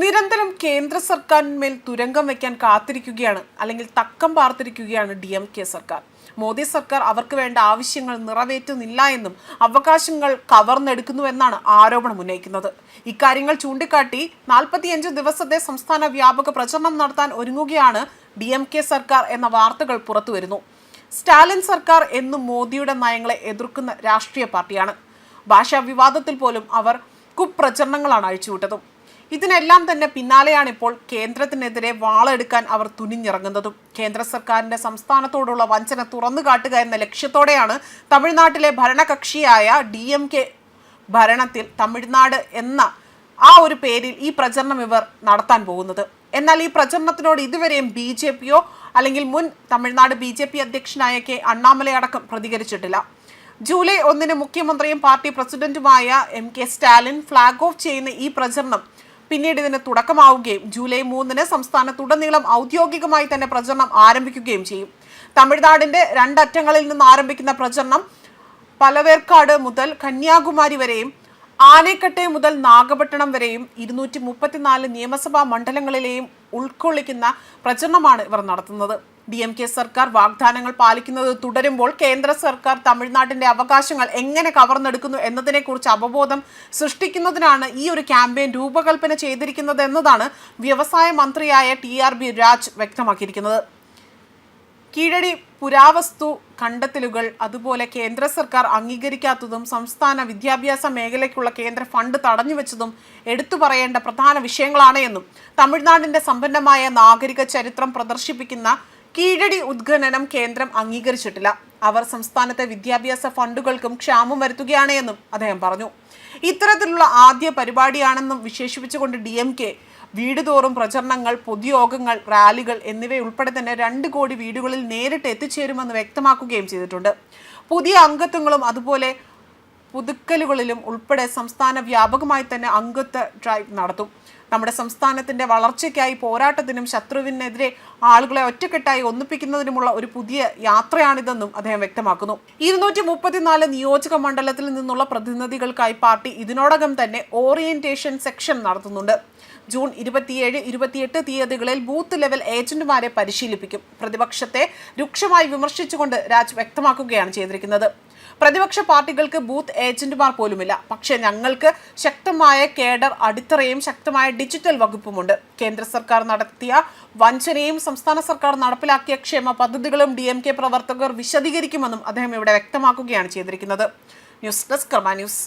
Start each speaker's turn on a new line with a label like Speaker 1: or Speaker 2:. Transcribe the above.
Speaker 1: നിരന്തരം കേന്ദ്ര സർക്കാരിന്മേൽ തുരങ്കം വയ്ക്കാൻ കാത്തിരിക്കുകയാണ് അല്ലെങ്കിൽ തക്കം പാർത്തിരിക്കുകയാണ് ഡി എം കെ സർക്കാർ. മോദി സർക്കാർ അവർക്ക് വേണ്ട ആവശ്യങ്ങൾ നിറവേറ്റുന്നില്ല എന്നും അവകാശങ്ങൾ കവർന്നെടുക്കുന്നുവെന്നാണ് ആരോപണം ഉന്നയിക്കുന്നത്. ഇക്കാര്യങ്ങൾ ചൂണ്ടിക്കാട്ടി നാൽപ്പത്തിയഞ്ച് ദിവസത്തെ സംസ്ഥാന വ്യാപക പ്രചരണം നടത്താൻ ഒരുങ്ങുകയാണ് ഡി എം കെ സർക്കാർ എന്ന വാർത്തകൾ പുറത്തു വരുന്നു സ്റ്റാലിൻ സർക്കാർ എന്നും മോദിയുടെ നയങ്ങളെ എതിർക്കുന്ന രാഷ്ട്രീയ പാർട്ടിയാണ്. ഭാഷാ വിവാദത്തിൽ പോലും അവർ കുപ്രചരണങ്ങളാണ് അഴിച്ചുവിട്ടതും. ഇതിനെല്ലാം തന്നെ പിന്നാലെയാണ് ഇപ്പോൾ കേന്ദ്രത്തിനെതിരെ വാളെടുക്കാൻ അവർ തുനിഞ്ഞിറങ്ങുന്നതും. കേന്ദ്ര സർക്കാരിന്റെ സംസ്ഥാനത്തോടുള്ള വഞ്ചന തുറന്നു കാട്ടുക എന്ന ലക്ഷ്യത്തോടെയാണ് തമിഴ്നാട്ടിലെ ഭരണകക്ഷിയായ ഡി ഭരണത്തിൽ തമിഴ്നാട് എന്ന ആ ഒരു പേരിൽ ഈ പ്രചരണം ഇവർ നടത്താൻ പോകുന്നത്. എന്നാൽ ഈ പ്രചരണത്തിനോട് ഇതുവരെയും ബി ജെ പിയോ അല്ലെങ്കിൽ മുൻ തമിഴ്നാട് ബി ജെ പി അധ്യക്ഷനായ കെ അണ്ണാമല അടക്കം പ്രതികരിച്ചിട്ടില്ല. ജൂലൈ ഒന്നിന് മുഖ്യമന്ത്രിയും പാർട്ടി പ്രസിഡന്റുമായ M K Stalin flag off ചെയ്യുന്ന ഈ പ്രചരണം പിന്നീട് ഇതിന് തുടക്കമാവുകയും ജൂലൈ മൂന്നിന് സംസ്ഥാനത്തുടനീളം ഔദ്യോഗികമായി തന്നെ പ്രചരണം ആരംഭിക്കുകയും ചെയ്യും. തമിഴ്നാടിന്റെ രണ്ടറ്റങ്ങളിൽ നിന്ന് ആരംഭിക്കുന്ന പ്രചരണം പലവേർക്കാട് മുതൽ കന്യാകുമാരി വരെയും ആനക്കട്ടെ മുതൽ നാഗപട്ടണം വരെയും ഇരുന്നൂറ്റി മുപ്പത്തിനാല് നിയമസഭാ മണ്ഡലങ്ങളിലെയും ഉൾക്കൊള്ളിക്കുന്ന പ്രചരണമാണ് ഇവർ നടത്തുന്നത്. ഡി എം കെ സർക്കാർ വാഗ്ദാനങ്ങൾ പാലിക്കുന്നത് തുടരുമ്പോൾ കേന്ദ്ര സർക്കാർ തമിഴ്നാട്ടിന്റെ അവകാശങ്ങൾ എങ്ങനെ കവർന്നെടുക്കുന്നു എന്നതിനെക്കുറിച്ച് അവബോധം സൃഷ്ടിക്കുന്നതിനാണ് ഈ ഒരു ക്യാമ്പയിൻ രൂപകൽപ്പന ചെയ്തിരിക്കുന്നത് എന്നതാണ് വ്യവസായ മന്ത്രിയായ ടി ആർ ബി രാജ് വ്യക്തമാക്കിയിരിക്കുന്നത്. കീഴടി പുരാവസ്തു കണ്ടെത്തലുകൾ അതുപോലെ കേന്ദ്ര സർക്കാർ അംഗീകരിക്കാത്തതും സംസ്ഥാന വിദ്യാഭ്യാസ മേഖലയ്ക്കുള്ള കേന്ദ്ര ഫണ്ട് തടഞ്ഞുവെച്ചതും എടുത്തു പറയേണ്ട പ്രധാന വിഷയങ്ങളാണ് എന്നും. തമിഴ്നാടിന്റെ സമ്പന്നമായ നാഗരിക ചരിത്രം പ്രദർശിപ്പിക്കുന്ന കീഴടി ഉദ്ഘനനം കേന്ദ്രം അംഗീകരിച്ചിട്ടില്ല. അവർ സംസ്ഥാനത്തെ വിദ്യാഭ്യാസ ഫണ്ടുകൾക്കും ക്ഷാമം വരുത്തുകയാണ് എന്നും അദ്ദേഹം പറഞ്ഞു. ഇത്തരത്തിലുള്ള ആദ്യ പരിപാടിയാണെന്നും വിശേഷിപ്പിച്ചുകൊണ്ട് ഡി എം കെ വീട് തോറും പ്രചരണങ്ങൾ പൊതുയോഗങ്ങൾ റാലികൾ എന്നിവയുൾപ്പെടെ തന്നെ രണ്ട് കോടി വീടുകളിൽ നേരിട്ട് എത്തിച്ചേരുമെന്ന് വ്യക്തമാക്കുകയും ചെയ്തിട്ടുണ്ട്. പുതിയ അംഗത്വങ്ങളും അതുപോലെ പുതുക്കലുകളിലും ഉൾപ്പെടെ സംസ്ഥാന വ്യാപകമായി തന്നെ അംഗത്വ ഡ്രൈവ് നടത്തും. നമ്മുടെ സംസ്ഥാനത്തിന്റെ വളർച്ചയ്ക്കായി പോരാട്ടത്തിനും ശത്രുവിനെതിരെ ആളുകളെ ഒറ്റക്കെട്ടായി ഒന്നിപ്പിക്കുന്നതിനുമുള്ള ഒരു പുതിയ യാത്രയാണിതെന്നും അദ്ദേഹം വ്യക്തമാക്കുന്നു. ഇരുന്നൂറ്റി മുപ്പത്തിനാല് നിയോജക മണ്ഡലത്തിൽ നിന്നുള്ള പ്രതിനിധികൾക്കായി പാർട്ടി ഇതിനോടകം തന്നെ ഓറിയന്റേഷൻ സെക്ഷൻ നടത്തുന്നുണ്ട്. ജൂൺ ഇരുപത്തിയേഴ് ഇരുപത്തിയെട്ട് തീയതികളിൽ ബൂത്ത് ലെവൽ ഏജന്റുമാരെ പരിശീലിപ്പിക്കും. പ്രതിപക്ഷത്തെ രൂക്ഷമായി വിമർശിച്ചുകൊണ്ട് രാജ് വ്യക്തമാക്കുകയാണ് ചെയ്തിരിക്കുന്നത്. പ്രതിപക്ഷ പാർട്ടികൾക്ക് ബൂത്ത് ഏജന്റുമാർ പോലുമില്ല. പക്ഷേ ഞങ്ങൾക്ക് ശക്തമായ കേഡർ അടിത്തറയും ശക്തമായ ഡിജിറ്റൽ വകുപ്പുമുണ്ട്. കേന്ദ്ര സർക്കാർ നടത്തിയ വഞ്ചനയും സംസ്ഥാന സർക്കാർ നടപ്പിലാക്കിയ ക്ഷേമ പദ്ധതികളും ഡി എം കെ പ്രവർത്തകർ വിശദീകരിക്കുമെന്നും അദ്ദേഹം ഇവിടെ വ്യക്തമാക്കുകയാണ് ചെയ്തിരിക്കുന്നത്. News desk Karma news.